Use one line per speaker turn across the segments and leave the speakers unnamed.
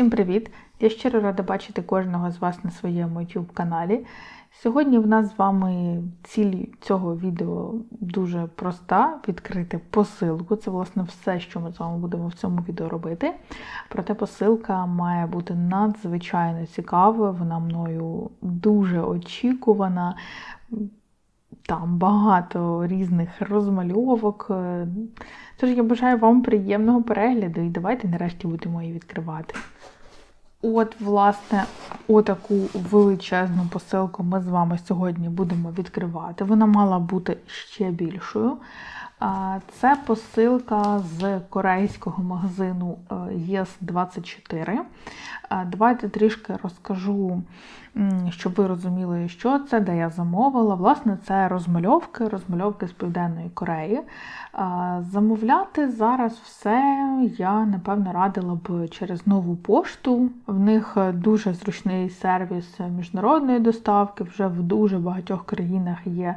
Всім привіт! Я щиро рада бачити кожного з вас на своєму YouTube каналі. Сьогодні в нас з вами ціль цього відео дуже проста: відкрити посилку. Це, власне, все, що ми з вами будемо в цьому відео робити. Проте посилка має бути надзвичайно цікавою, вона мною дуже очікувана. Там багато різних розмальовок. Тож я бажаю вам приємного перегляду і давайте нарешті будемо її відкривати. От, власне, отаку величезну посилку ми з вами сьогодні будемо відкривати. Вона мала бути ще більшою. Це посилка з корейського магазину ЄС24. Давайте трішки розкажу, щоб ви розуміли, що це, де я замовила. Власне, це розмальовки, розмальовки з Південної Кореї. Замовляти зараз все я, напевно, радила б через нову пошту. В них дуже зручний сервіс міжнародної доставки, вже в дуже багатьох країнах є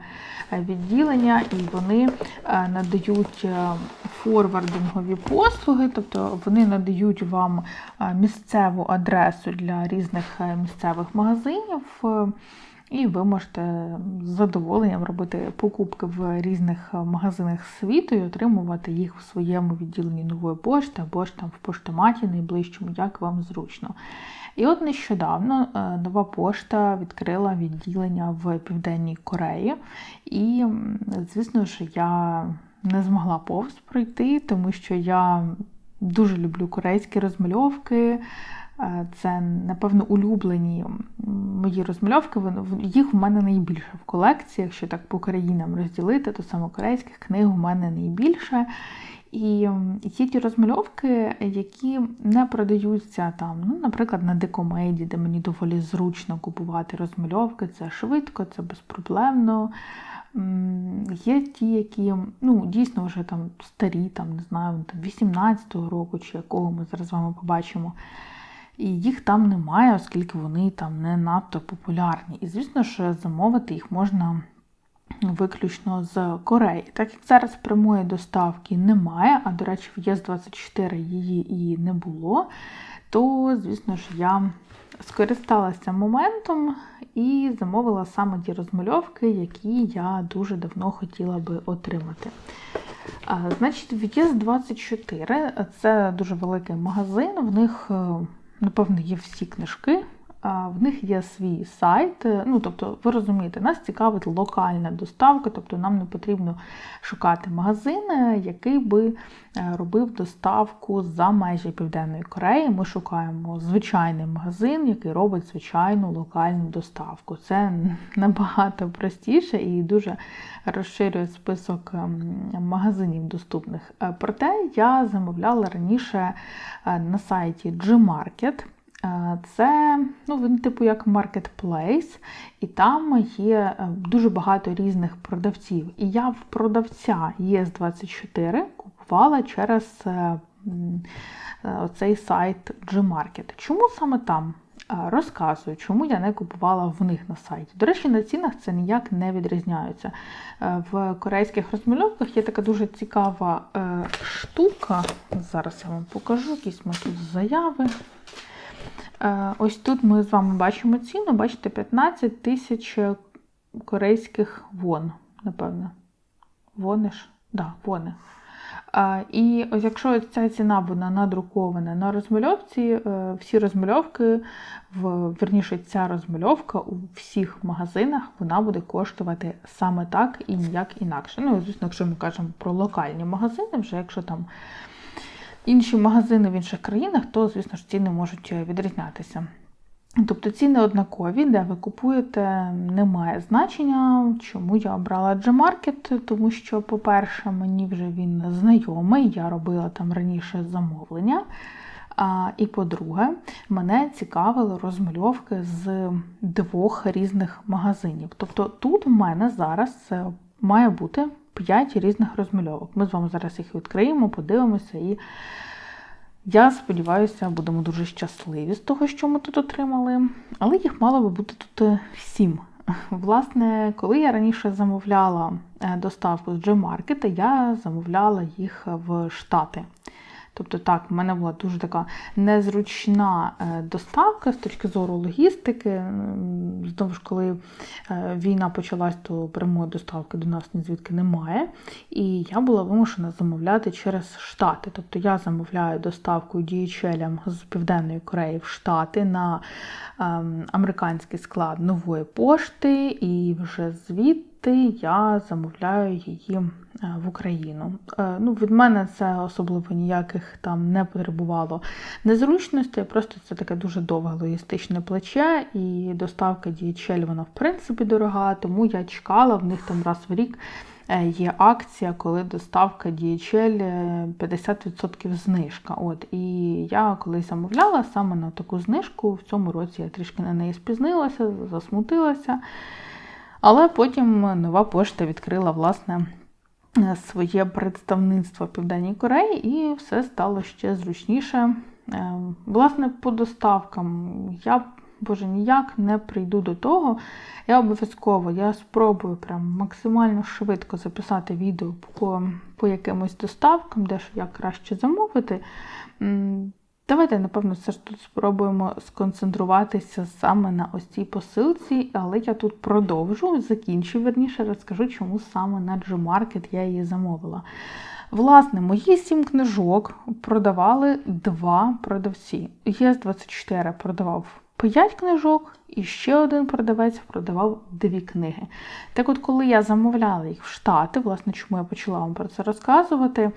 відділення, і вони надають форвардингові послуги, тобто вони надають вам місцеву адресу для різних місцевих магазинів. І ви можете з задоволенням робити покупки в різних магазинах світу і отримувати їх в своєму відділенні нової пошти або ж там в поштоматі найближчому, як вам зручно. І от нещодавно нова пошта відкрила відділення в Південній Кореї. І, звісно ж, я не змогла повз пройти, тому що я дуже люблю корейські розмальовки. Це, напевно, улюблені мої розмальовки. Їх в мене найбільше в колекції. Якщо так по країнам розділити, то саме корейських книг у мене найбільше. І є ті розмальовки, які не продаються там, ну, наприклад, на декомеді, де мені доволі зручно купувати розмальовки. Це швидко, це безпроблемно. Є ті, які ну, дійсно вже там старі, там, не знаю, 18-го року чи якого ми зараз з вами побачимо. І їх там немає, оскільки вони там не надто популярні. І, звісно ж, замовити їх можна виключно з Кореї. Так як зараз прямої доставки немає, а, до речі, в ЄС-24 її і не було, то, звісно ж, я скористалася моментом і замовила саме ті розмальовки, які я дуже давно хотіла би отримати. Значить, в ЄС-24 це дуже великий магазин, в них напевно, є всі книжки. В них є свій сайт, ну тобто, ви розумієте, нас цікавить локальна доставка, тобто нам не потрібно шукати магазин, який би е, робив доставку за межі Південної Кореї. Ми шукаємо звичайний магазин, який робить звичайну локальну доставку. Це набагато простіше і дуже розширює список ем, магазинів доступних. Е, проте я замовляла раніше е, на сайті Gmarket. Це, ну, він типу як маркетплейс, і там є е, дуже багато різних продавців. І я в продавця ЄС24 купувала через е, е, цей сайт Gmarket. Чому саме там? Розказую, чому я не купувала в них на сайті. До речі, на цінах це ніяк не відрізняється. В корейських розмальовках є така дуже цікава штука. Зараз я вам покажу якісь тут заяви. Е, ось тут ми з вами бачимо ціну, бачите, 15 тисяч корейських вон, напевно. Вони ж? Да, вони. Е, і ось якщо ця ціна вона надрукована на розмальовці, е, всі розмальовки, верніше, ця розмальовка у всіх магазинах вона буде коштувати саме так і ніяк інакше. Ну, звісно, якщо ми кажемо про локальні магазини, вже якщо там інші магазини в інших країнах, то, звісно ж, ціни можуть е, відрізнятися. Тобто ціни однакові, де ви купуєте, немає значення, чому я обрала Gmarket, тому що, по-перше, мені вже він знайомий, я робила там раніше замовлення. А, І по-друге, мене цікавили розмальовки з двох різних магазинів. Тобто тут в мене зараз е, має бути 5 різних розмальовок. Ми з вами зараз їх відкриємо, подивимося, і я сподіваюся, будемо дуже щасливі з того, що ми тут отримали. Але їх мало би бути тут 7. Власне, коли я раніше замовляла е, доставку з Gmarket, я замовляла їх в Штати. Тобто, так, в мене була дуже така незручна е, доставка з точки зору логістики. Знову ж, коли е, війна почалась, то прямої доставки до нас звідки немає. І я була вимушена замовляти через Штати. Тобто я замовляю доставку DHL з Південної Кореї в Штати на ем, американський склад нової пошти, і вже звідти я замовляю її е, в Україну. Е, Ну, від мене це особливо ніяких там не потребувало незручностей, просто це таке дуже довге логістичне плече, і доставка DHL, вона в принципі дорога, тому я чекала, в них там раз в рік е, є акція, коли доставка DHL е, 50% знижка. От, і я колись замовляла саме на таку знижку. В цьому році я трішки на неї спізнилася, засмутилася. Але потім нова пошта відкрила власне е, своє представництво Південній Кореї, і все стало ще зручніше. Е, Власне, по доставкам я боже ніяк не прийду до того. Я обов'язково я спробую прям максимально швидко записати відео по, по якимось доставкам, де ж як краще замовити. Давайте, напевно, все ж тут спробуємо сконцентруватися саме на ось цій посилці, але я тут продовжу, закінчу, верніше, розкажу, чому саме на Gmarket я її замовила. Власне, мої сім книжок продавали два продавці. ЄС24 продавав 5 книжок, і ще один продавець продавав дві книги. Так от, коли я замовляла їх в Штати, власне, чому я почала вам про це розказувати,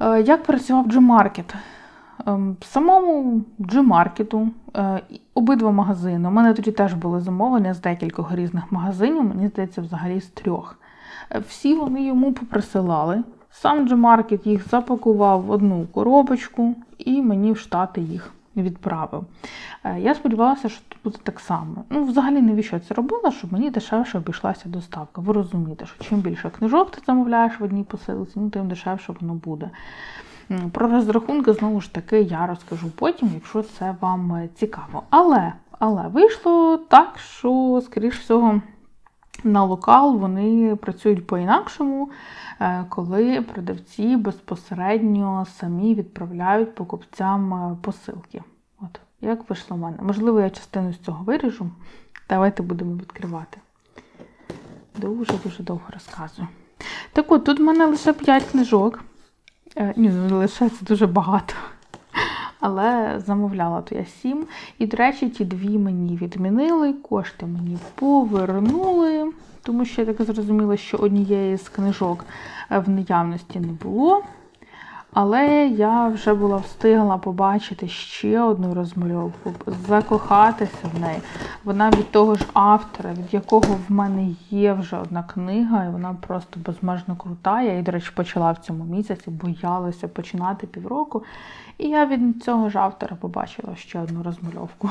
е, як працював Gmarket? Ем, самому G-маркету обидва магазини. У мене тоді теж були замовлення з декількох різних магазинів, мені здається, взагалі з трьох. Е, Всі вони йому поприсилали. Сам G-маркет їх запакував в одну коробочку і мені в Штати їх відправив. Е, Я сподівалася, що тут буде так само. Ну, взагалі, навіщо я це робила, щоб мені дешевше обійшлася доставка. Ви розумієте, що чим більше книжок ти замовляєш в одній посилці, ну, тим дешевше воно буде. Про розрахунки, знову ж таки, я розкажу потім, якщо це вам е, цікаво. Але, але вийшло так, що, скоріш всього, на локал вони працюють по-інакшому, е, коли продавці безпосередньо самі відправляють покупцям е, посилки. От, як вийшло в мене. Можливо, я частину з цього виріжу. Давайте будемо відкривати. Дуже-дуже довго розказую. Так от, тут в мене лише 5 книжок. Е, Ні, ну лише це дуже багато. Але замовляла то я сім. І, до речі, ті дві мені відмінили, кошти мені повернули, тому що я так зрозуміла, що однієї з книжок е, в наявності не було. Але я вже була встигла побачити ще одну розмальовку, закохатися в неї. Вона від того ж автора, від якого в мене є вже одна книга, і вона просто безмежно крута. Я її, до речі, почала в цьому місяці, боялася починати півроку. І я від цього ж автора побачила ще одну розмальовку.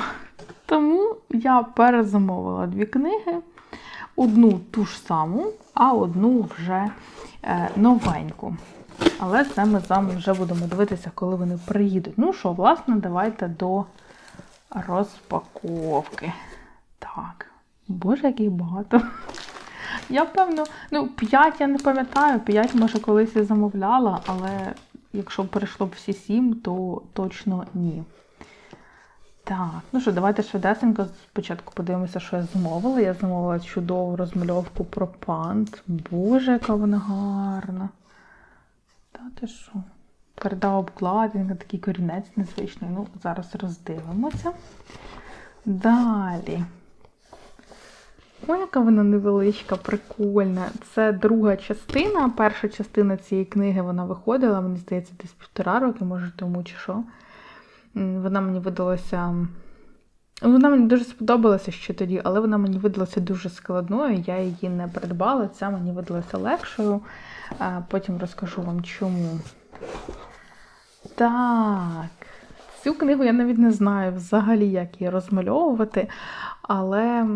Тому я перезамовила дві книги. Одну ту ж саму, а одну вже е, новеньку. Але це ми з вами вже будемо дивитися, коли вони приїдуть. Ну що, власне, давайте до розпаковки. Так. Боже, яких багато. Я певно, ну, 5 я не пам'ятаю, 5, може, колись і замовляла, але якщо б перейшло б всі 7, то точно ні. Так, ну що, давайте швидесенько спочатку подивимося, що я замовила. Я замовила чудову розмальовку про пант. Боже, яка вона гарна. Та ти що? Тверда обкладинка, такий корінець незвичний. Ну, зараз роздивимося. Далі. Ой, яка вона невеличка, прикольна. Це друга частина. Перша частина цієї книги вона виходила, мені здається, десь півтора роки, може тому чи що. Вона мені видалася. Вона мені дуже сподобалася ще тоді, але вона мені видалася дуже складною. Я її не придбала. Ця мені видалася легшою. Потім розкажу вам чому. Так. Цю книгу я навіть не знаю взагалі, як її розмальовувати, але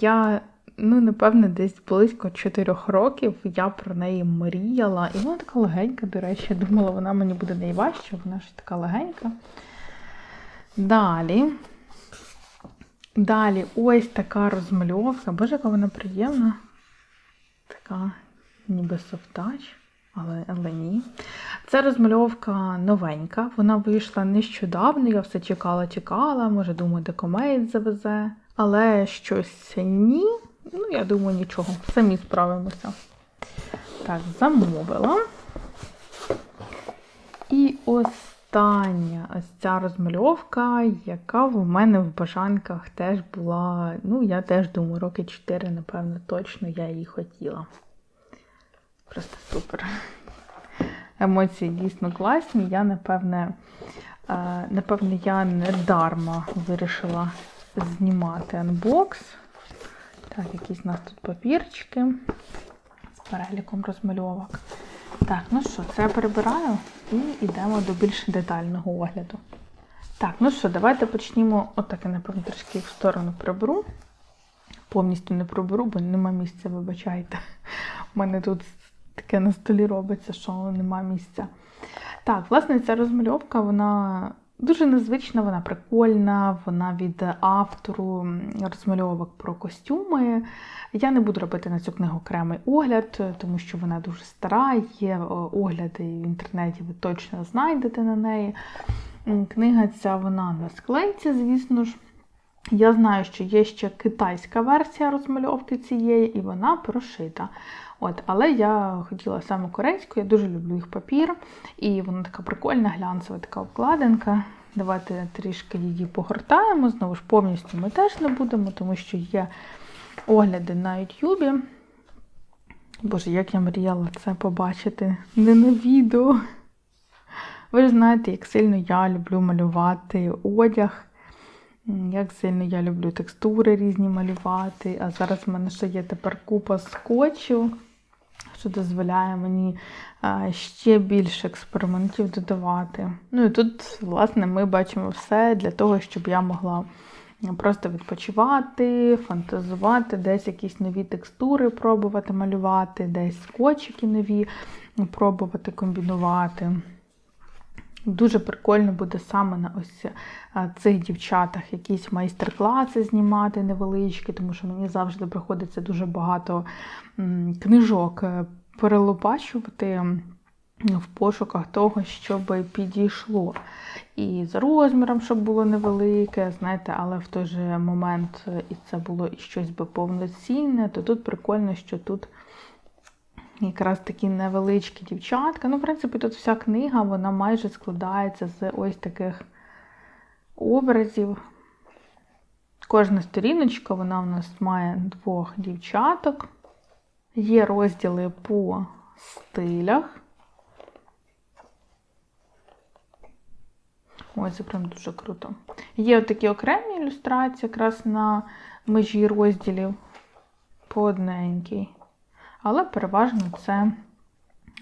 я, ну, напевне, десь близько 4 років я про неї мріяла. І вона така легенька, до речі, думала, вона мені буде найважча, вона ж така легенька. Далі. Далі ось така розмальовка. Боже, яка вона приємна. Така ніби софтач, але, але ні. Це розмальовка новенька, вона вийшла нещодавно, я все чекала, чекала, може, думаю, декомейт завезе, але щось ні. Ну, я думаю, нічого, самі справимося. Так, замовила. І остання ось ця розмальовка, яка в мене в бажанках теж була, ну, я теж думаю, роки 4, напевно, точно я її хотіла. Просто супер. Емоції дійсно класні. Я, напевне, е, напевне, я не дарма вирішила знімати анбокс. Так, якісь у нас тут папірчики з переліком розмальовок. Так, ну що, це я перебираю і йдемо до більш детального огляду. Так, ну що, давайте почнімо. Отак я, напевно, трішки в сторону приберу. Повністю не проберу, бо нема місця, вибачайте. У мене тут таке на столі робиться, що нема місця. Так, власне, ця розмальовка, вона дуже незвична, вона прикольна, вона від автору розмальовок про костюми. Я не буду робити на цю книгу окремий огляд, тому що вона дуже стара, є огляди в інтернеті, ви точно знайдете на неї. Книга ця вона на склейці, звісно ж. Я знаю, що є ще китайська версія розмальовки цієї, і вона прошита. От, Але я хотіла саме корейську, я дуже люблю їх папір. І вона така прикольна, глянцева така обкладинка. Давайте трішки її погортаємо. Знову ж повністю ми теж не будемо, тому що є огляди на Ютубі. Боже, як я мріяла це побачити не на відео. Ви ж знаєте, як сильно я люблю малювати одяг. Як сильно я люблю текстури різні малювати. А зараз в мене ще є тепер купа скотчу, що дозволяє мені ще більше експериментів додавати. Ну і тут, власне, ми бачимо все для того, щоб я могла просто відпочивати, фантазувати, десь якісь нові текстури пробувати малювати, десь скотчики нові пробувати комбінувати. Дуже прикольно буде саме на ось цих дівчатах якісь майстер-класи знімати невеличкі, тому що мені завжди приходиться дуже багато книжок е, перелопачувати в пошуках того, щоб підійшло. І за розміром, щоб було невелике, знаєте, але в той же момент е, і це було і щось би повноцінне, то тут прикольно, що тут якраз такі невеличкі дівчатка. Ну, в принципі, тут вся книга, вона майже складається з ось таких образів. Кожна сторіночка, вона у нас має двох дівчаток. Є розділи по стилях. Ой, це прям дуже круто. Є такі окремі ілюстрації, якраз на межі розділів по одненькій. Але переважно це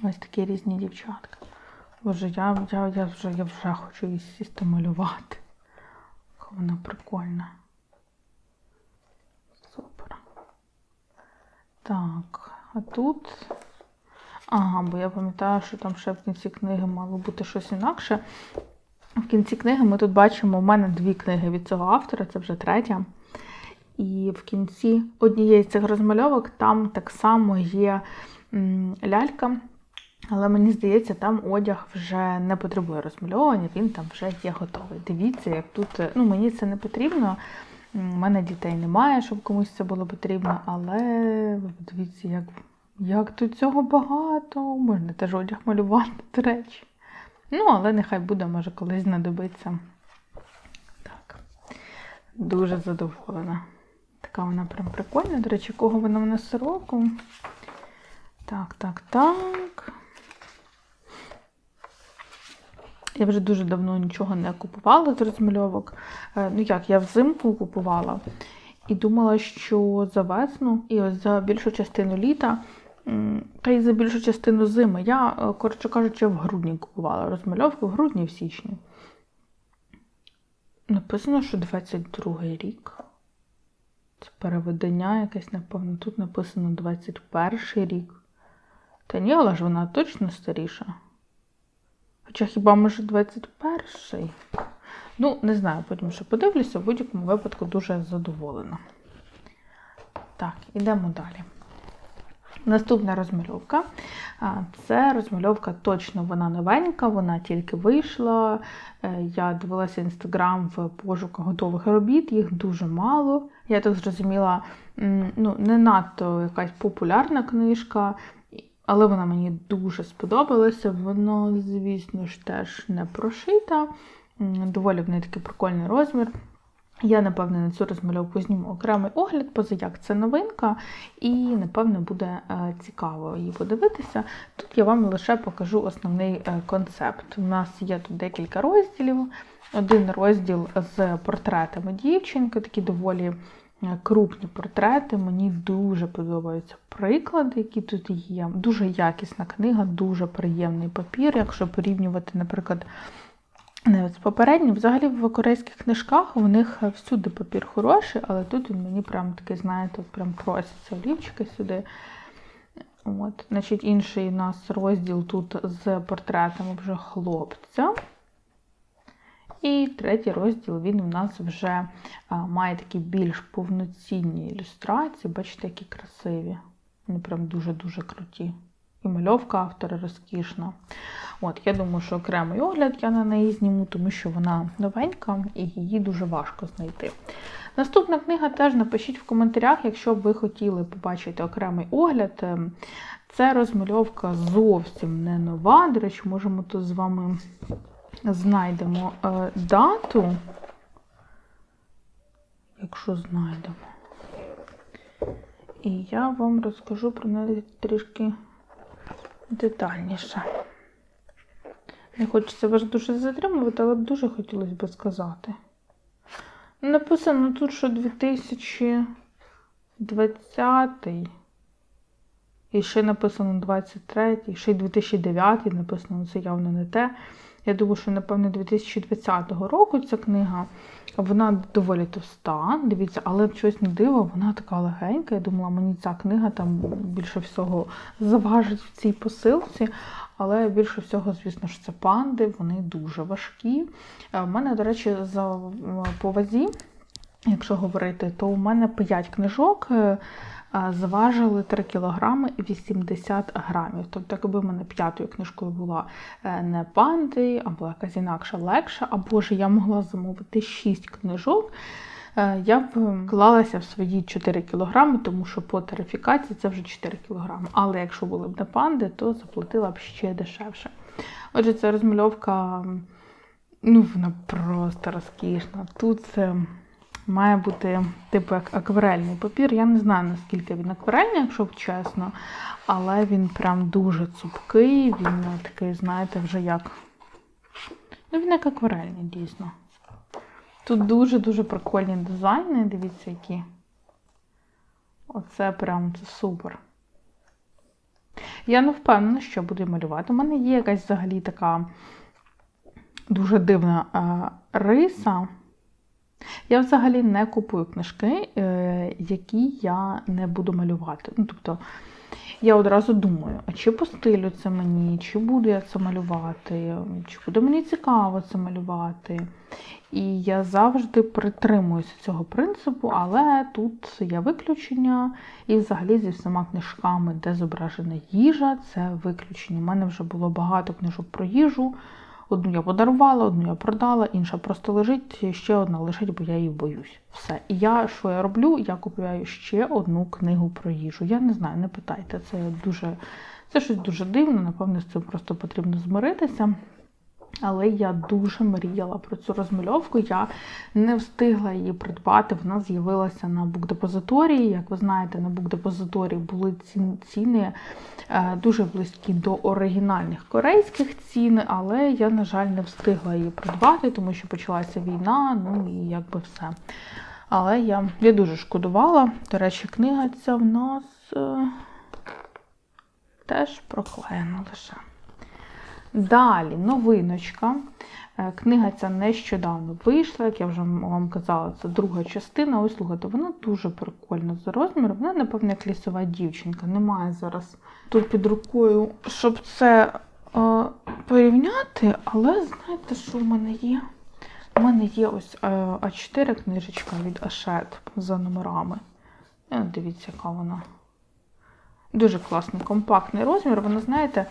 ось такі різні дівчатка. Боже, я я, я, вже я вже хочу її сісти малювати. Вона прикольна. Супер. Так, а тут. Ага, бо я пам'ятаю, що там ще в кінці книги мало бути щось інакше. В кінці книги ми тут бачимо, у мене дві книги від цього автора, це вже третя. І в кінці однієї з цих розмальовок там так само є лялька, але мені здається, там одяг вже не потребує розмальовування, він там вже є готовий. Дивіться, як тут. Ну, мені це не потрібно. У мене дітей немає, щоб комусь це було потрібно, але дивіться, як як тут цього багато. Можна теж одяг малювати, до речі. Ну, але нехай буде, може, колись знадобиться. Так, дуже задоволена. Така вона прям прикольна. До речі, кого вона в нас року. Так, так, так. Я вже дуже давно нічого не купувала з розмальовок. Е, ну як, я взимку купувала і думала, що за весну і ось за більшу частину літа, та й за більшу частину зими. Я, е, коротше кажучи, в грудні купувала розмальовку в грудні в січні. Написано, що 22 рік. Це переведення якесь, напевно. Тут написано 21 рік. Та ні, але ж вона точно старіша. Хоча хіба може 21-й? Ну, не знаю, потім ще подивлюся, в будь-якому випадку дуже задоволена. Так, ідемо далі. Наступна розмальовка. Це розмальовка точно вона новенька, вона тільки вийшла. Е, Я дивилася інстаграм в пошуках готових робіт, їх дуже мало. Я так зрозуміла, ну, не надто якась популярна книжка, але вона мені дуже сподобалася. Воно, звісно ж, теж не прошита. Доволі в неї такий прикольний розмір. Я, напевне, на цю розмальовку зніму окремий огляд, поза як це новинка, і, напевне, буде е, цікаво її подивитися. Тут я вам лише покажу основний е, концепт. У нас є тут декілька розділів. Один розділ з портретами дівчинки, такі доволі е, крупні портрети. Мені дуже подобаються приклади, які тут є. Дуже якісна книга, дуже приємний папір. Якщо порівнювати, наприклад, навіть з попереднім, взагалі в корейських книжках у них всюди папір хороший, але тут він мені прям такий, знаєте, прям проситься олівчики сюди. От, значить, інший у нас розділ тут з портретами вже хлопця. І третій розділ він у нас вже а, має такі більш повноцінні ілюстрації. Бачите, які красиві. Вони прям дуже-дуже круті. І мальовка автора розкішна. От, я думаю, що окремий огляд я на неї зніму, тому що вона новенька і її дуже важко знайти. Наступна книга теж напишіть в коментарях, якщо б ви хотіли побачити окремий огляд. Ем, Це розмальовка зовсім не нова. До речі, можемо тут з вами знайдемо е, дату, якщо знайдемо. І я вам розкажу про неї трішки детальніше. Не хочеться вас дуже затримувати, але дуже хотілося б сказати. Написано тут, що 2020 і ще написано 23, ще й 2009 написано, це явно не те. Я думаю, що, напевно, 2020 року ця книга, вона доволі товста, дивіться, але щось не диво, вона така легенька. Я думала, мені ця книга там більше всього заважить в цій посилці. Але більше всього, звісно ж, це панди, вони дуже важкі. У мене, до речі, за по вазі, якщо говорити, то у мене 5 книжок е, зважили 3 кг 80 грамів. Тобто, якби в мене п'ятою книжкою була е, не панди, або якась інакша легша, або ж я могла замовити 6 книжок. Е, Я б клалася в свої 4 кг, тому що по тарифікації це вже 4 кг. Але якщо були б не панди, то заплатила б ще дешевше. Отже, ця розмальовка, ну, вона просто розкішна. Тут це має бути типу як акварельний папір. Я не знаю, наскільки він акварельний, якщо чесно, але він прям дуже цупкий, він такий, знаєте, вже як. Ну, він як акварельний, дійсно. Тут дуже-дуже прикольні дизайни, дивіться, які. Оце прям це супер. Я не впевнена, що буду малювати. У мене є якась взагалі така дуже дивна е, риса. Я взагалі не купую книжки, е, які я не буду малювати. Ну, тобто, я одразу думаю, а чи по стилю це мені, чи буду я це малювати, чи буде мені цікаво це малювати. І я завжди притримуюся цього принципу, але тут є виключення. І взагалі зі всіма книжками, де зображена їжа, це виключення. У мене вже було багато книжок про їжу. Одну я подарувала, одну я продала, інша просто лежить, ще одна лежить, бо я її боюсь. Все. І я що я роблю? Я купую ще одну книгу про їжу. Я не знаю, не питайте. Це дуже це щось дуже дивне, напевно, з цим просто потрібно змиритися. Але я дуже мріяла про цю розмальовку. Я не встигла її придбати. Вона з'явилася на букдепозиторії. Як ви знаєте, на букдепозиторії були ціни е, дуже близькі до оригінальних корейських цін, але я, на жаль, не встигла її придбати, тому що почалася війна, ну і якби все. Але я я дуже шкодувала. До речі, книга ця в нас е, теж проклеєна лише. Далі, новиночка. Е, Книга ця нещодавно вийшла, як я вже вам казала, це друга частина. Ось слухайте, вона дуже прикольна за розміром. Вона, напевно, як лісова дівчинка. Немає зараз тут під рукою, щоб це е, порівняти, але знаєте, що в мене є? У мене є ось е, А4 книжечка від Ашет за номерами. Е, Дивіться, яка вона. Дуже класний компактний розмір. Вона, знаєте,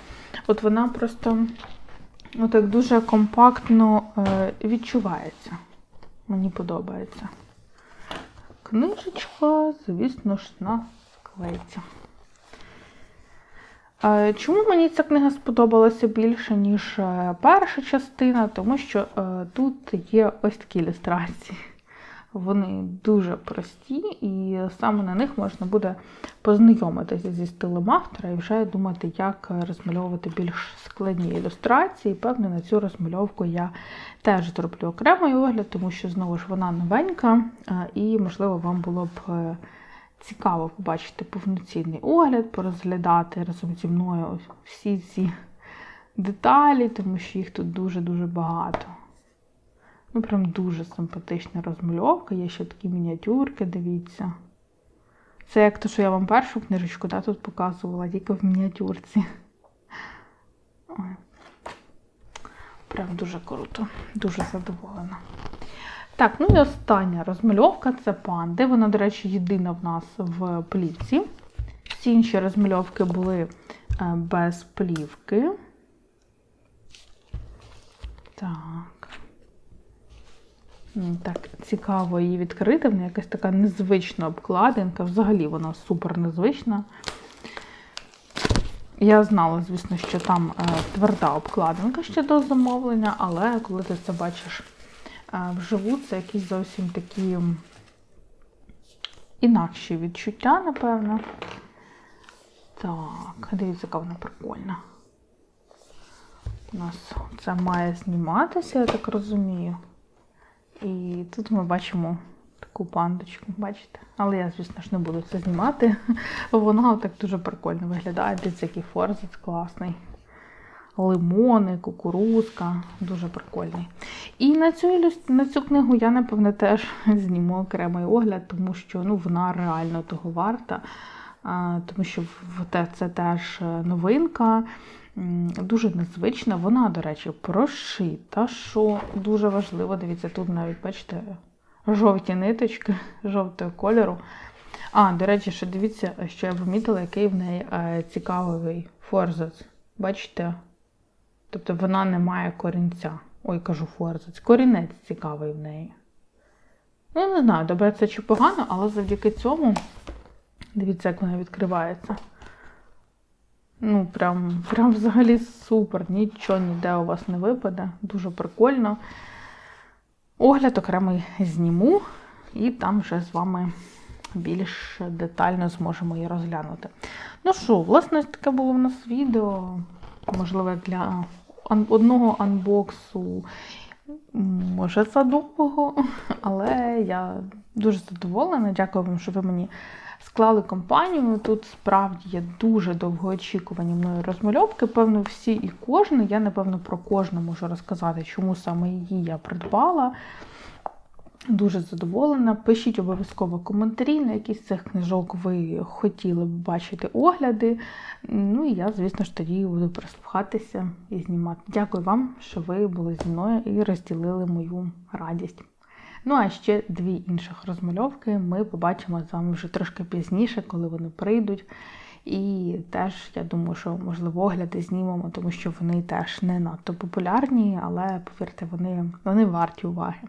от вона просто отак дуже компактно е, відчувається. Мені подобається. Книжечка, звісно ж, на склейці. Е, Чому мені ця книга сподобалася більше, ніж е, перша частина? Тому що тут є ось такі ілюстрації. Вони дуже прості, і саме на них можна буде познайомитися зі стилем автора і вже думати, як розмальовувати більш складні ілюстрації. Певно, на цю розмальовку я теж зроблю окремий огляд, тому що знову ж вона новенька, і, можливо, вам було б е, цікаво побачити повноцінний огляд, порозглядати разом зі мною всі ці деталі, тому що їх тут дуже-дуже багато. Ну, прям дуже симпатична розмальовка. Є ще такі мініатюрки, дивіться. Це як то, що я вам першу книжечку да, тут показувала, тільки в мініатюрці. Прям дуже круто, дуже задоволена. Так, ну і остання розмальовка це панди. Вона, до речі, єдина в нас в плівці. Всі інші розмальовки були е, без плівки. Так. Так, цікаво її відкрити. В неї якась така незвична обкладинка. Взагалі вона супер незвична. Я знала, звісно, що там е, тверда обкладинка ще до замовлення, але коли ти це бачиш е, вживу, це якісь зовсім такі інакші відчуття, напевно. Так, дивіться, яка вона прикольна. У нас це має зніматися, я так розумію. І тут ми бачимо таку пандочку, бачите? Але я, звісно ж, не буду це знімати. Вона так дуже прикольно виглядає. Дивіться, який форзиц класний. Лимони, кукурузка, дуже прикольний. І на цю, на цю книгу я, напевне, теж зніму окремий огляд, тому що ну, вона реально того варта. Тому що це теж е, новинка, дуже незвична. Вона, до речі, прошита, що дуже важливо. Дивіться, тут навіть, бачите, жовті ниточки жовтого кольору. А, до речі, ще дивіться, що я помітила, який в неї е, цікавий форзац. Бачите? Тобто вона не має корінця. Ой, кажу форзац. Корінець цікавий в неї. Ну, не знаю, добре це чи погано, але завдяки цьому, дивіться, як вона відкривається. Ну, прям, прям взагалі супер. Нічого ніде у вас не випаде. Дуже прикольно. Огляд окремий зніму, і там вже з вами більш детально зможемо її розглянути. Ну що, власне, таке було в нас відео. Можливо, для одного анбоксу. Може, задовго, але я дуже задоволена. Дякую вам, що ви мені склали компанію. Тут справді є дуже довгоочікувані мною розмальовки. Певно, всі і кожен. Я, напевно, про кожну можу розказати, чому саме її я придбала. Дуже задоволена. Пишіть обов'язково коментарі, на які з цих книжок ви хотіли б бачити огляди. Ну і я, звісно ж, тоді буду прислухатися і знімати. Дякую вам, що ви були зі мною і розділили мою радість. Ну, а ще дві інших розмальовки ми побачимо з вами вже трошки пізніше, коли вони прийдуть. І теж я думаю, що можливо огляди знімемо, тому що вони теж не надто популярні, але повірте, вони, вони варті уваги.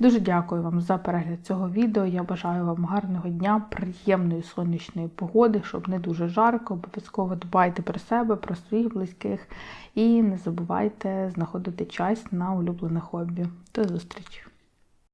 Дуже дякую вам за перегляд цього відео. Я бажаю вам гарного дня, приємної сонячної погоди, щоб не дуже жарко. Обов'язково дбайте про себе, про своїх близьких і не забувайте знаходити час на улюблене хобі. До зустрічі!